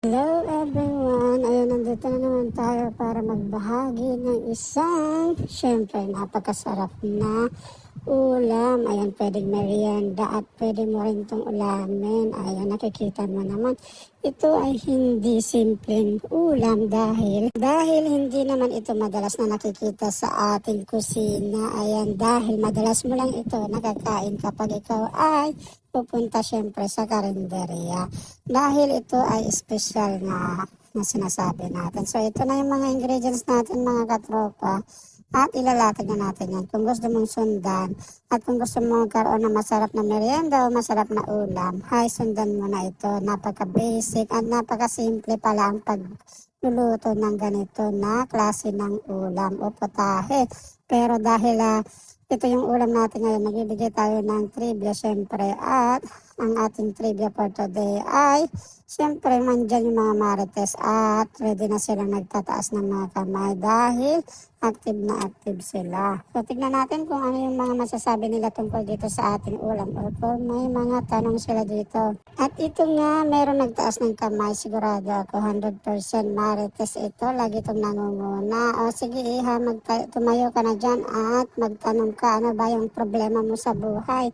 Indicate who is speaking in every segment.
Speaker 1: Hello everyone! Ayun, nandito na naman tayo para magbahagi ng isang, syempre, napakasarap na ulam. Ayan, pwedeng merienda at pwede mo rin itong ulamin. Ayan, nakikita mo naman. Ito ay hindi simpleng ulam dahil, dahil hindi naman ito madalas na nakikita sa ating kusina. Ayan, dahil madalas mo lang ito nakakain kapag ikaw ay pupunta syempre sa karinderya. Dahil ito ay special na, na sinasabi natin. So ito na yung mga ingredients natin mga katropa. At ilalatag na natin yan. Kung gusto mong sundan at kung gusto mong magkaroon ng masarap na merienda o masarap na ulam, hay sundan mo na ito. Napaka-basic at napaka-simple pala ang pagluluto ng ganito na klase ng ulam o potahe. Pero dahil ah, ito yung ulam natin ngayon. Magbibigay tayo ng trivia syempre at ang ating trivia for today ay syempre mandyan yung mga marites at ready na silang nagtataas ng mga kamay dahil active na active sila. So tignan natin kung ano yung mga masasabi nila tungkol dito sa ating ulam or kung may mga tanong sila dito. At ito nga, meron nagtaas ng kamay. Sigurado ako 100% marites ito. Lagi itong nangunguna. O sige iha, magta- tumayo ka na dyan at magtanong ka ano ba yung problema mo sa buhay.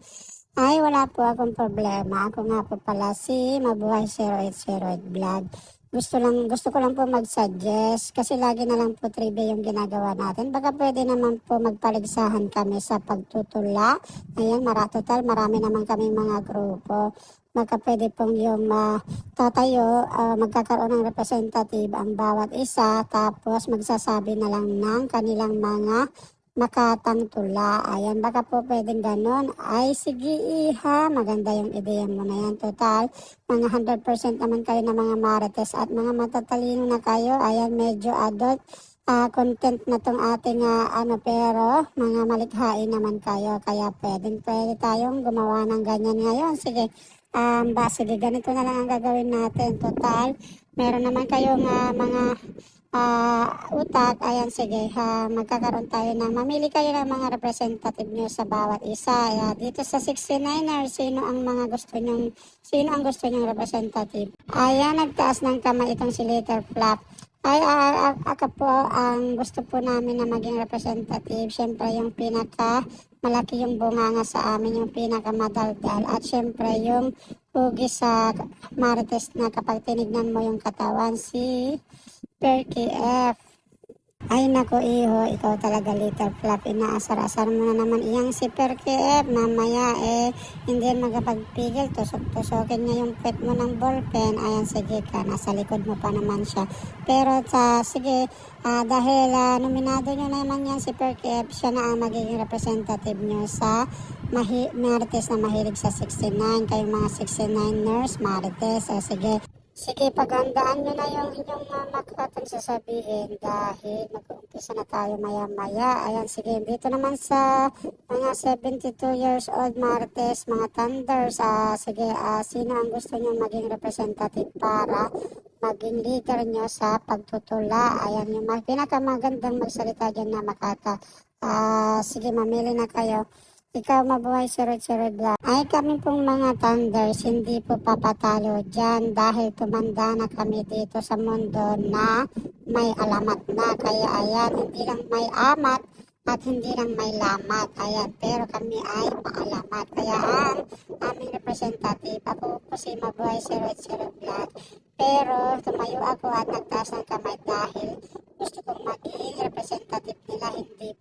Speaker 1: Ay, wala po akong problema. Ako nga po pala si Mabuhay 0808 Vlog. Gusto lang gusto ko lang po mag-suggest kasi lagi na lang po trivia yung ginagawa natin. Baka pwede naman po magpaligsahan kami sa pagtutula. Ayan, mara, total, marami naman kaming mga grupo. Baka pwede pong yung ah, tatayo, ah, magkakaroon ng representative ang bawat isa tapos magsasabi na lang ng kanilang mga makatang tula. Ayan, baka po pwedeng ganon. Ay, sige iha, maganda yung ideya mo na yan. Total, mga 100% naman kayo na mga marites at mga matatalino na kayo. Ayan, medyo adult ah, content na tong ating ah, ano pero mga malikhain naman kayo. Kaya pwedeng pwede tayong gumawa ng ganyan ngayon. Sige, um, ba, sige, ganito na lang ang gagawin natin. Total, meron naman kayong ah, mga ah utak, ayan sige, ha, magkakaroon tayo ng, mamili kayo ng mga representative nyo sa bawat isa. Ayan, dito sa 69er, sino ang mga gusto nyong, sino ang gusto nyong representative? Ayan, nagtaas ng kamay itong si Little Flap. Ay, ah, ako po, ang gusto po namin na maging representative, syempre yung pinaka malaki yung bunganga sa amin, yung pinaka madaldal. At syempre yung hugi sa marites na kapag tinignan mo yung katawan, si Perky F. Ay nako iho, ikaw talaga little flap, inaasar-asar mo na naman iyang si Perky F. Mamaya eh, hindi yan magkapagpigil, tusok-tusokin niya yung pet mo ng ballpen. Ayan, sige ka, nasa likod mo pa naman siya. Pero sa, sige, ah, dahil ah, nominado nyo naman yan si Perky F, siya na ang magiging representative nyo sa mahi Marites na mahilig sa 69. Kayong mga 69 nurse, Marites, eh, sige, Sige, paghandaan nyo na yung inyong uh, makatang sasabihin dahil mag-uumpisa na tayo maya-maya. Ayan, sige, dito naman sa mga 72 years old Martes, mga Thunders, ah, sige, ah, sino ang gusto nyo maging representative para maging leader nyo sa pagtutula. Ayan, yung mag- pinakamagandang magsalita dyan na makata. Ah, sige, mamili na kayo. Ikaw mabuhay surod-surod lang. Ay kami pong mga thunders, hindi po papatalo dyan dahil tumanda na kami dito sa mundo na may alamat na. Kaya ayan, hindi lang may amat at hindi lang may lamat. Ayan, pero kami ay maalamat. Kaya ang aming representative, ako po si Mabuhay Surod-surod Vlog. Pero tumayo ako at nagtaas ng kamay dahil gusto kong maging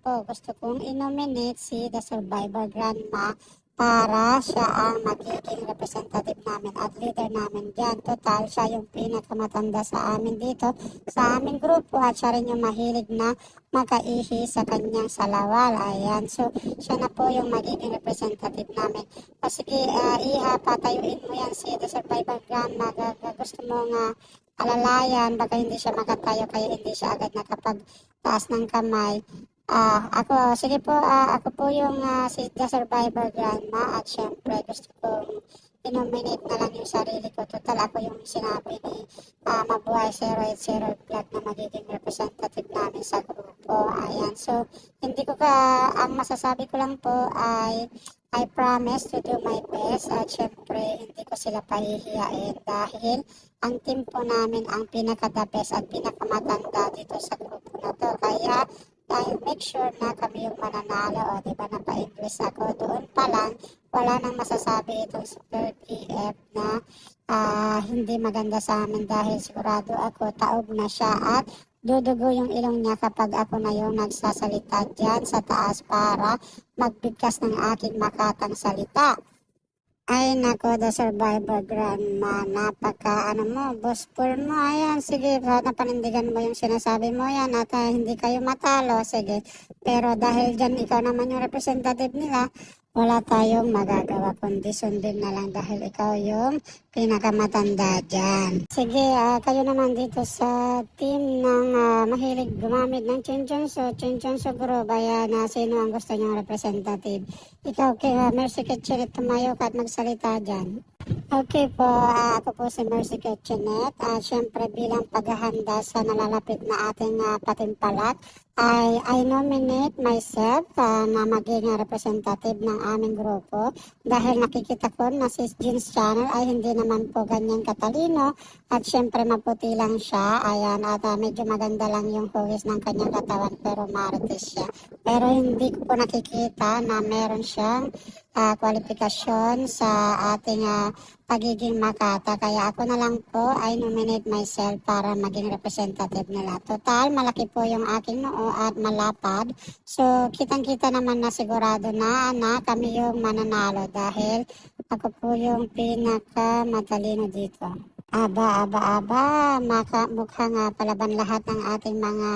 Speaker 1: po. Gusto kong inominate si The Survivor Grandma para siya ang magiging representative namin at leader namin dyan. Total, siya yung pinakamatanda sa amin dito, sa aming grupo at siya rin yung mahilig na makaihi sa kanyang salawal. Ayan, so siya na po yung magiging representative namin. O sige, ah, iha, patayuin mo yan si The Survivor Grandma. Gusto mo nga alalayan, baka hindi siya makatayo kaya hindi siya agad nakapagtaas ng kamay. Ah, ako, sige po, ah, ako po yung ah, si The Survivor Grandma at syempre gusto kong i-nominate na lang yung sarili ko. Total, ako yung sinabi ni ah, Mabuhay 080 Vlog na magiging representative namin sa grupo. Ayan, so hindi ko ka, ang masasabi ko lang po ay I promise to do my best at syempre hindi ko sila pahihiyain dahil ang team po namin ang pinaka-the best at pinakamatanda dito sa grupo na to. Kaya dahil make sure na kami yung mananalo o di ba napa-English ako doon pa lang wala nang masasabi itong Super PF na ah, hindi maganda sa amin dahil sigurado ako taog na siya at dudugo yung ilong niya kapag ako na yung nagsasalita dyan sa taas para magbigkas ng aking makatang salita. Ay nako, the survivor grandma, napaka ano mo, boss poor mo, ayan, sige, napanindigan mo yung sinasabi mo yan at ah, hindi kayo matalo, sige. Pero dahil dyan ikaw naman yung representative nila, wala tayong magagawa kundi sundin na lang dahil ikaw yung pinakamatanda dyan. Sige, ah, kayo naman dito sa team ng ah, mahilig gumamit ng Chinchonso, Chinchonso Group, ayan, na sino ang gusto niyong representative. Ikaw, kay uh, Mercy Kitchenet, tumayo ka at magsalita dyan. Okay po, ah, ako po si Mercy Kitchenet. At syempre bilang paghahanda sa nalalapit na ating uh, patimpalat, ay I nominate myself ah, na maging representative ng aming grupo dahil nakikita ko na si Jeans Channel ay hindi naman po ganyan katalino at syempre maputi lang siya. Ayan, at ah, medyo maganda lang yung hugis ng kanyang katawan pero marites siya. Pero hindi ko po nakikita na meron siyang ah, kwalifikasyon sa ating ah, pagiging makata. Kaya ako na lang po ay nominate myself para maging representative nila. Total, malaki po yung aking noo at malapad. So, kitang-kita naman na sigurado na na kami yung mananalo dahil ako po yung pinaka matalino dito. Aba, aba, aba, maka, mukhang uh, palaban lahat ng ating mga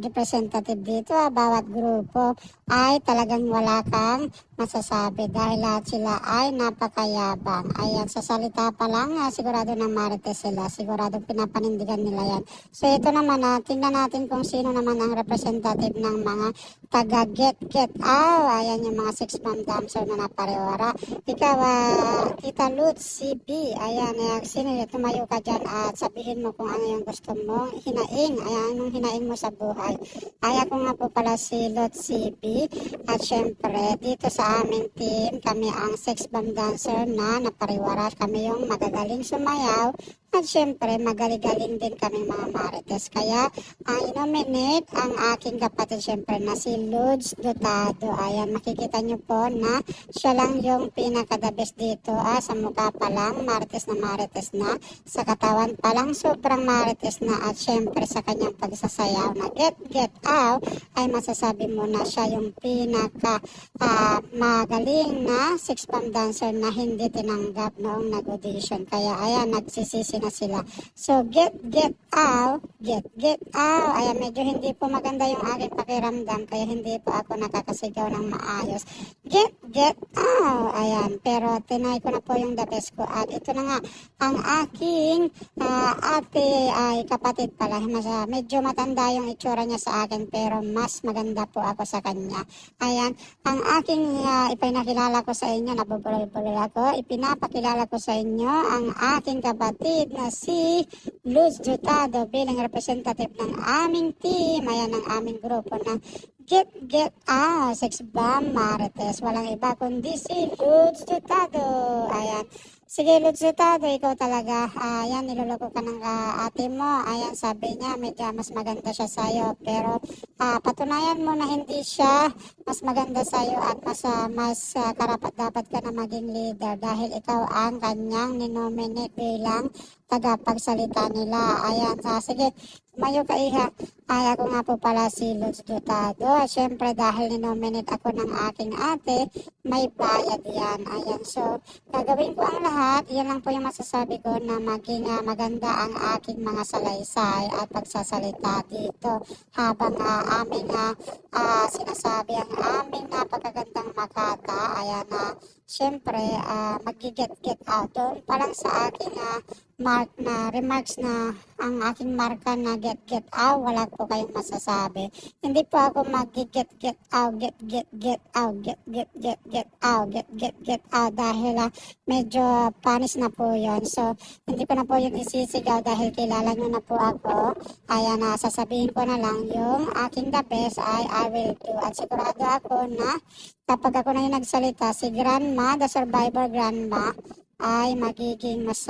Speaker 1: representative dito, ah, bawat grupo ay talagang wala kang masasabi dahil lahat sila ay napakayabang. Ayan, sa salita pa lang, ah, sigurado na marites sila, sigurado pinapanindigan nila yan. So ito naman, ah, tingnan natin kung sino naman ang representative ng mga taga Get Get Out. Ayan yung mga six man dancer na napariwara. Ikaw, ah, Tita Lutz, CB, ayan, eh, sino tumayo ka dyan at sabihin mo kung ano yung gusto mo. Hinaing, ayan, anong hinaing mo sa buhay. Ay, ako nga po pala si Lutz CB. At syempre, dito sa aming team, kami ang six bomb dancer na napariwara. Kami yung magagaling sumayaw. At syempre, magaling-galing din kami mga marites. Kaya, ang nominate ang aking kapatid syempre na si Lods Dotado. Ayan, makikita nyo po na siya lang yung pinaka-the best dito. Ah, sa mukha pa lang, marites na marites na. Sa katawan pa lang, sobrang marites na. At syempre, sa kanyang pagsasayaw na get, get out, ay masasabi mo na siya yung pinaka ah, magaling na six-pump dancer na hindi tinanggap noong nag-audition. Kaya, ayan, nagsisisi na sila. So, get, get out, get, get out. Ayan, medyo hindi po maganda yung aking pakiramdam, kaya hindi po ako nakakasigaw ng maayos. Get, get out. Ayan, pero tinay ko na po yung the best ko. At ito na nga, ang aking ah, ate ay kapatid pala. Mas, ah, medyo matanda yung itsura niya sa akin, pero mas maganda po ako sa kanya. Ayan, ang aking uh, ipinakilala ko sa inyo, nabubulol-bulol ako, ipinapakilala ko sa inyo ang aking kapatid na si Luz Jutado bilang representative ng aming team, ayan ang aming grupo na Get Get Out, Sex Bomb Marites. Walang iba kundi si Luz Jutado. Ayan. Sige, Luz Jutado, ikaw talaga. Ayan, niloloko ka ng ah, ate mo. Ayan, sabi niya, medyo mas maganda siya sa'yo. Pero ah, patunayan mo na hindi siya mas maganda sa'yo at mas, ah, mas ah, karapat dapat ka na maging leader dahil ikaw ang kanyang ninominate bilang tagapagsalita nila. Ayan, sa sige, mayo ka iha. Ay, ako nga po pala si Luz Dotado. At syempre, dahil ninominate ako ng aking ate, may bayad yan. Ayan, so, gagawin ko ang lahat. Yan lang po yung masasabi ko na maging ah, maganda ang aking mga salaysay at pagsasalita dito habang ah, aming ah, ah, sinasabi ang aming napakagandang makata. Ayan na, syempre, uh, mag-get-get out. Doon pa sa aking ah, mark na remarks na ang aking marka na get get out, wala po kayong masasabi. Hindi po ako mag get get out, get get get out, get get get get out, get get get out dahil ah, medyo panis na po yon So, hindi ko na po yung isisigaw dahil kilala nyo na po ako. Kaya na sasabihin ko na lang yung aking the best ay I will do. At sigurado ako na kapag ako na yung nagsalita, si grandma, the survivor grandma, ay magiging mas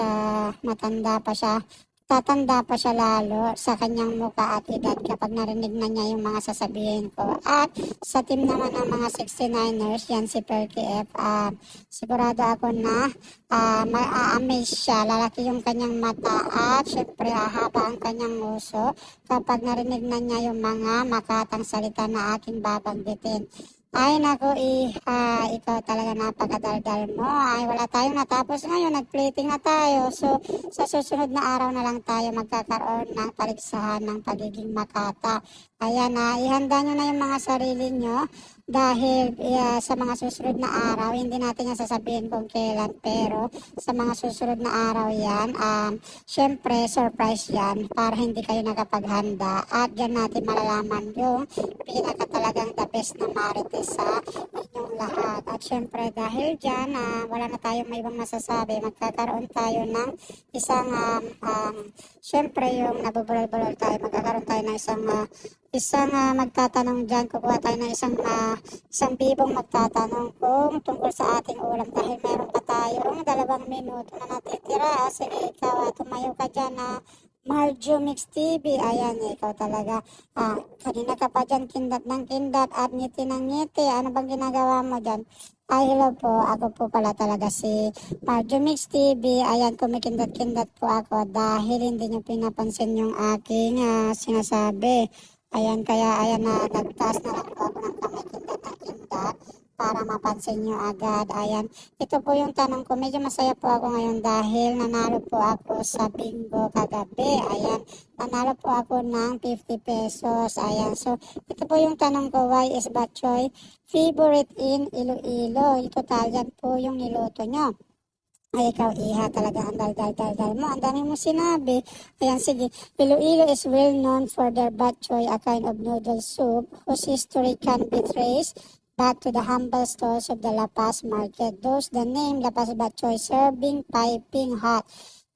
Speaker 1: matanda pa siya. Tatanda pa siya lalo sa kanyang muka at edad kapag narinig na niya yung mga sasabihin ko. At sa team naman ng mga 69ers, yan si Perky F, ah, sigurado ako na ah, ma-amaze siya. Lalaki yung kanyang mata at syempre hahaba ang kanyang uso kapag narinig na niya yung mga makatang salita na aking babanggitin. Ay nako, eh, ah, ikaw talaga napakadaldal mo. Ay wala tayong natapos ngayon, nag-plating na tayo. So sa susunod na araw na lang tayo magkakaroon ng paligsahan ng pagiging makata. Ayan na, ihanda nyo na yung mga sarili nyo dahil yeah, sa mga susunod na araw, hindi natin yan sasabihin kung kailan, pero sa mga susunod na araw yan, um, syempre, surprise yan para hindi kayo nakapaghanda at dyan natin malalaman yung pinaka talagang the best na marites sa inyong lahat. At syempre, dahil dyan, ah, wala na tayong may ibang masasabi, magkakaroon tayo ng isang, um, um, syempre, yung nabubulol-bulol tayo, magkakaroon tayo ng isang ah, isang ah, magtatanong dyan, kukuha tayo ng isang ah, isang bibong magtatanong kung tungkol sa ating ulam dahil meron pa tayong dalawang minuto na natitira. Ah, Sige, ikaw, ah, tumayo ka dyan na Marjo Mix TV. Ayan, ikaw talaga. Ah, kanina ka pa dyan, kindat ng kindat at ngiti ng ngiti. Ano bang ginagawa mo dyan? Ay, hello po. Ako po pala talaga si Marjo Mix TV. Ayan, kumikindat-kindat po ako dahil hindi nyo pinapansin yung aking ah, sinasabi. Ayan, kaya ayan na nagtaas na lang po ako ng kamay kindat ng kindat para mapansin nyo agad. Ayan, ito po yung tanong ko. Medyo masaya po ako ngayon dahil nanalo po ako sa bingo kagabi. Ayan, nanalo po ako ng 50 pesos. Ayan, so ito po yung tanong ko. Why is Batchoy favorite in Iloilo? Ito talyan po yung niluto nyo. Ikaw, iha, talaga ang dal-dal-dal mo. Ang dami mo sinabi. Ayan, sige. Iloilo is well known for their bok choy, a kind of noodle soup whose history can be traced back to the humble stores of the La Paz market. Those the name La Paz bok choy serving piping hot.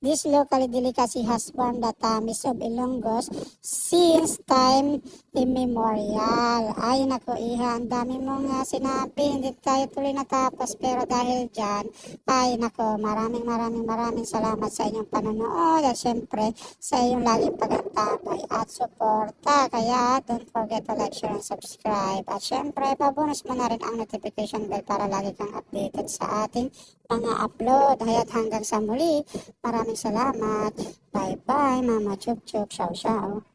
Speaker 1: This locally delicacy has warmed the tummies of Ilonggos since time immemorial. Ay, naku, iha, ang dami mong uh, sinabi. Hindi tayo tuloy natapos. Pero dahil dyan, ay, naku, maraming maraming maraming salamat sa inyong panonood. At syempre, sa inyong laging pagantabay at suporta. Kaya, don't forget to like, share, and subscribe. At syempre, pabonus mo na rin ang notification bell para lagi kang updated sa ating mga upload. Hayat hanggang sa muli. Maraming salamat. Bye-bye, Mama Chuk Chuk. Ciao, ciao.